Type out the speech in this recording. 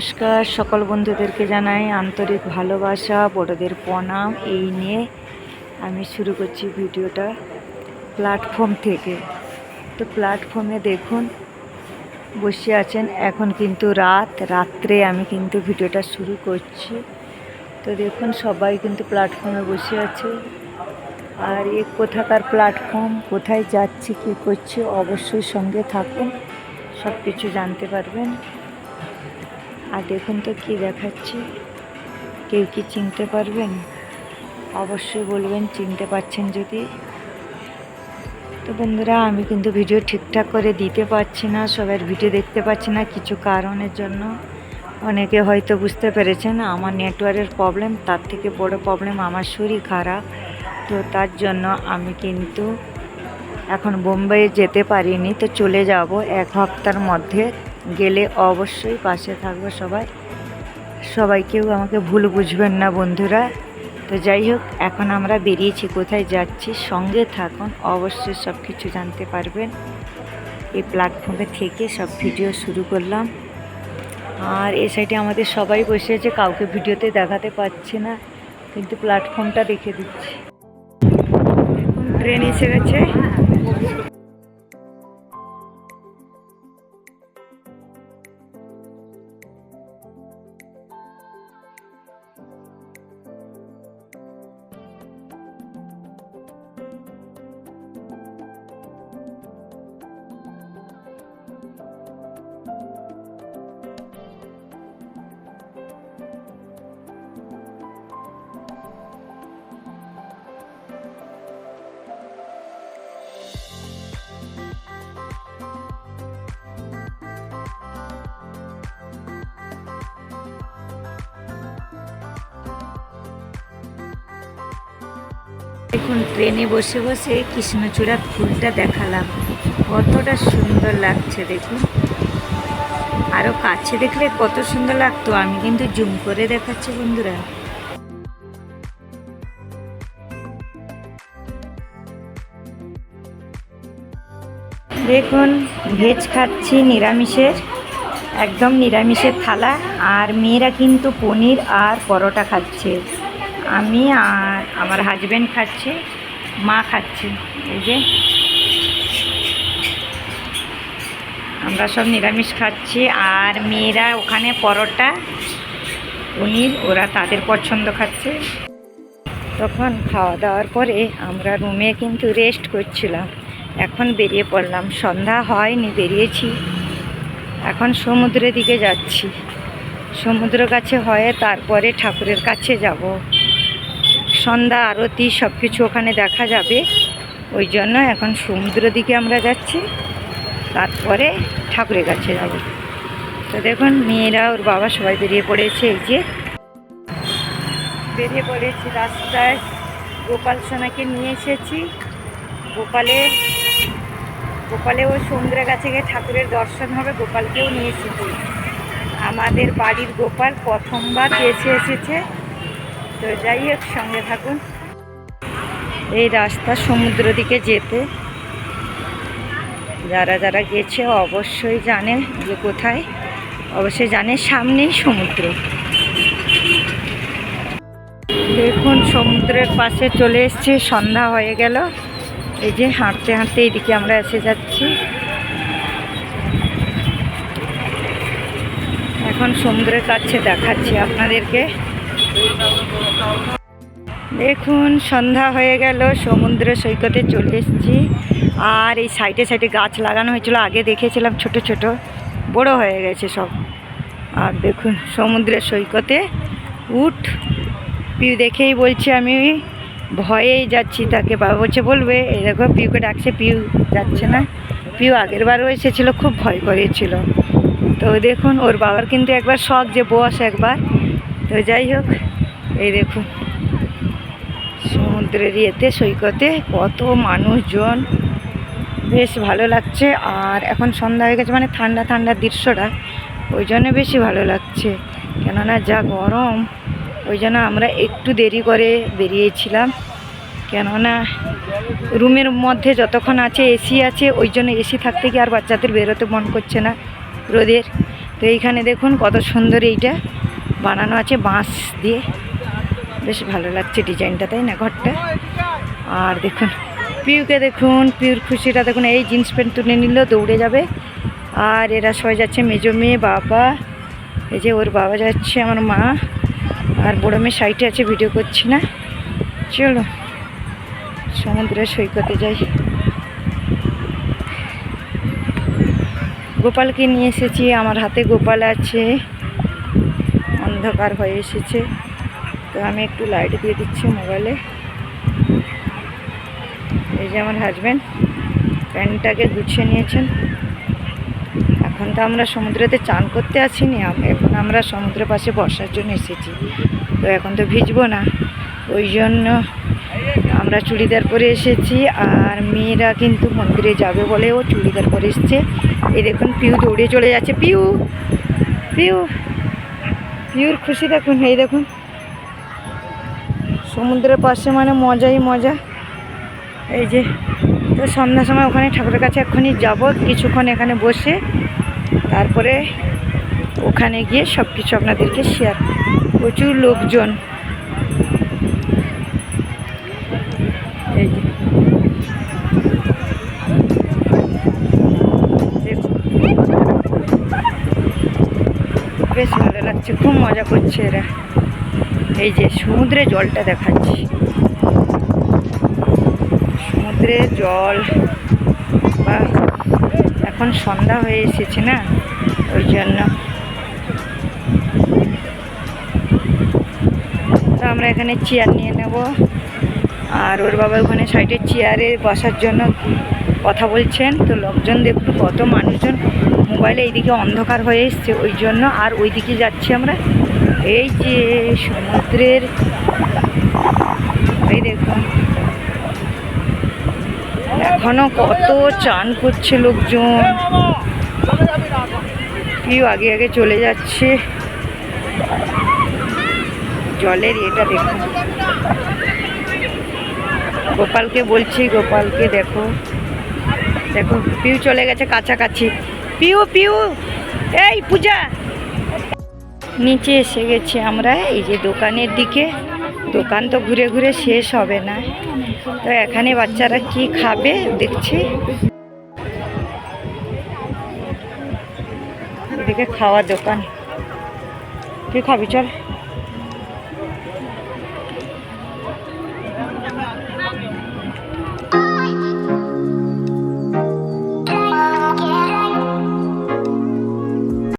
নমস্কার সকল বন্ধুদেরকে জানাই আন্তরিক ভালোবাসা, বড়দের প্রণাম এই নিয়ে আমি শুরু করছি ভিডিওটা প্ল্যাটফর্ম থেকে। তো প্ল্যাটফর্মে দেখুন, বসে আছেন এখন কিন্তু রাত, রাত্রে আমি কিন্তু ভিডিওটা শুরু করছি। তো দেখুন, সবাই কিন্তু প্ল্যাটফর্মে বসে আছে। আর এ কোথাকার প্ল্যাটফর্ম, কোথায় যাচ্ছি, কী করছি, অবশ্যই সঙ্গে থাকুন সব কিছু জানতে পারবেন। আর দেখুন তো কি দেখাচ্ছি? কেউ কি চিনতে পারবেন? অবশ্যই বলবেন, চিনতে পারছেন যদি। তো বন্ধুরা, আমি কিন্তু ভিডিও ঠিকঠাক করে দিতে পারছি না সবার ভিডিও দেখতে পাচ্ছি না কিছু কারণের জন্য। অনেকে হয়তো বুঝতে পেরেছেন, আমার নেটওয়ার্কের প্রবলেম, তার থেকে বড় প্রবলেম আমার শরীর খারাপ। তো তার জন্য আমি কিন্তু এখন বোম্বে যেতে পারিনি, তো চলে যাব এক হপ্তার মধ্যে। গেলে অবশ্যই পাশে থাকবে সবাই। সবাই কেউ আমাকে ভুল বুঝবেন না বন্ধুরা। তো যাই হোক, এখন আমরা বেরিয়েছি, কোথায় যাচ্ছি? সঙ্গে থাকুন, অবশ্যই সব কিছু জানতে পারবেন। এই প্ল্যাটফর্মে থেকে সব ভিডিও শুরু করলাম। আর এ সাইডে আমাদের সবাই বসে আছে, কাউকে ভিডিওতে দেখাতে পাচ্ছি না, কিন্তু প্ল্যাটফর্মটা দেখে দিচ্ছি। ট্রেন এসে গেছে। দেখুন, ট্রেনে বসে বসে কৃষ্ণচূড়ার ফুলটা দেখালাম। কতটা সুন্দর লাগছে, দেখুন। আরও কাছে দেখলে কত সুন্দর লাগতো। আমি কিন্তু জুম করে দেখাচ্ছি, বন্ধুরা। দেখুন, ভেজ খাচ্ছি নিরামিষের, একদম নিরামিষের থালা। আর মেয়েরা কিন্তু পনির আর পরোটা খাচ্ছে। আমি আর আমার হাজব্যান্ড খাচ্ছে, মা খাচ্ছে, এই যে। আমরা সব নিরামিষ খাচ্ছি, আর মেয়েরা ওখানে পরোটা, পনির, ওরা তাদের পছন্দ খাচ্ছে। তখন খাওয়া দাওয়ার পরে আমরা রুমে কিন্তু রেস্ট করছিলাম। এখন বেরিয়ে পড়লাম। সন্ধ্যা হয়নি, বেরিয়েছি। এখন সমুদ্রের দিকে যাচ্ছি। সমুদ্র কাছে হয়ে তারপরে ঠাকুরের কাছে যাব। সন্ধ্যা, আরতি সব কিছু ওখানে দেখা যাবে। ওই জন্য এখন সমুদ্র দিকে আমরা যাচ্ছি। তারপরে ঠাকুরের কাছে যাব। তো দেখুন, মেয়েরা, ওর বাবা সবাই বেরিয়ে পড়েছে এই যে। বেরিয়ে পড়েছি রাস্তায়। গোপাল সোনাকে নিয়ে এসেছি। গোপালে গোপালে ওই সমুদ্রের কাছে গিয়ে ঠাকুরের দর্শন হবে। গোপালকেও নিয়ে এসেছি। আমাদের বাড়ির গোপাল প্রথমবার বেঁচে এসেছে। তো যাই হোক, সঙ্গে থাকুন। এই রাস্তা সমুদ্র দিকে যেতে। যারা যারা গেছে অবশ্যই জানে যে কোথায়। অবশ্যই জানে সামনেই সমুদ্র। দেখুন, সমুদ্রের পাশে চলে এসছে, সন্ধ্যা হয়ে গেল। এই যে হাঁটতে হাঁটতে এইদিকে আমরা এসে যাচ্ছি। এখন সমুদ্রের কাছে দেখাচ্ছি আপনাদেরকে। দেখুন, সন্ধ্যা হয়ে গেল, সমুদ্র সৈকতে চলে এসেছি। আর এই সাইডে সাইডে গাছ লাগানো হয়েছিল, আগে দেখেছিলাম ছোট ছোট, বড় হয়ে গেছে সব। আর দেখুন সমুদ্রের সৈকতে উঠ, পিউ দেখেই বলছি আমি, ভয়েই যাচ্ছি তাকে, বাবা বলছে, বলবে, এই দেখো, পিউকে ডাকছে, পিউ যাচ্ছে না। পিউ আগের বারও এসেছিল, খুব ভয় করেছিল। তো দেখুন, ওর বাবার কিন্তু একবার শখ যে বস একবার। তো যাই হোক, এই দেখুন, সমুদ্রের ইয়েতে, সৈকতে কত মানুষজন। বেশ ভালো লাগছে। আর এখন সন্ধ্যা হয়ে গেছে মানে ঠান্ডা ঠান্ডা দৃশ্যটা, ওই জন্য বেশি ভালো লাগছে। কেননা যা গরম, ওই জন্য আমরা একটু দেরি করে বেরিয়েছিলাম। কেননা রুমের মধ্যে যতক্ষণ আছে এসি আছে, ওই জন্য এসি থাকতে কি আর বাচ্চাদের বেরোতে মন করছে না রোদের। তো এইখানে দেখুন কত সুন্দর এইটা। বানানো আছে বাঁশ দিয়ে। বেশ ভালো লাগছে ডিজাইনটা, তাই না ঘরটা? আর দেখুন, পিউকে দেখুন, পিউর খুশিটা দেখুন, এই জিন্স প্যান্ট তুলে নিল, দৌড়ে যাবে। আর এরা সবাই যাচ্ছে, মেজো মেয়ে, বাবা, এই যে ওর বাবা যাচ্ছে, আমার মা। আর বড়ো মেয়ে সাইডে আছে, ভিডিও করছি না। চলো, সমুদ্রের সৈকতে যাই। গোপালকে নিয়ে এসেছি, আমার হাতে গোপাল আছে। অন্ধকার হয়ে এসেছে। তো আমি একটু লাইট দিয়ে দিচ্ছি মোবাইলে এই যে আমার হাজব্যান্ড প্যান্টটাকে গুছিয়ে নিয়েছেন। এখন তো আমরা সমুদ্রেতে চান করতে আসিনি এখন আমরা সমুদ্রের পাশে বসার জন্য এসেছি। তো এখন তো ভিজবো না। ওই জন্য আমরা চুড়িদার পরে এসেছি আর মেয়েরা কিন্তু মন্দিরে যাবে বলে ও চুড়িদার পরে এসছে। এই দেখুন, পিউ দৌড়ে চলে যাচ্ছে। পিউ পিউ। পিউর খুশি দেখুন, এই দেখুন। সমুদ্রের পাশে মানে মজাই মজা। এই যে, তো সন্ধ্যার সময় ওখানে ঠাকুরের কাছে এক্ষুনি যাব, কিছুক্ষণ এখানে বসে, তারপরে ওখানে গিয়ে সব কিছু আপনাদেরকে শেয়ার প্রচুর লোকজন। বেশ ভালো লাগছে, খুব মজা করছে এরা। এই যে সমুদ্রে জলটা দেখাচ্ছি। সমুদ্রের জল। বা, এখন সন্ধ্যা হয়ে এসেছে না? ওই জন্য। তো আমরা এখানে চেয়ার নিয়ে নেব। আর ওর বাবা ওখানে সাইডে চেয়ারে বসার জন্য কথা বলছেন, তো লোকজন দেখুন কত মানুষজন মোবাইলে এইদিকে অন্ধকার হয়ে এসছে, ওই জন্য আর ওইদিকে যাচ্ছি আমরা। এই যে সমুদ্রের, এই দেখুন। এখনও কত চান করছে লোকজন। কেউ আগে আগে চলে যাচ্ছে। জলের এটা দেখুন। গোপালকে বলছি, গোপালকে দেখো। দেখো পিউ চলে গেছে কাছাকাছি। পিউ পিউ! এই, পূজা! নিচে এসে গেছি আমরা, এই যে দোকানের দিকে। দোকান তো ঘুরে ঘুরে শেষ হবে না। তো এখানে বাচ্চারা কি খাবে দেখছি। এদিকে খাওয়ার দোকান। তুই খাবি, চল।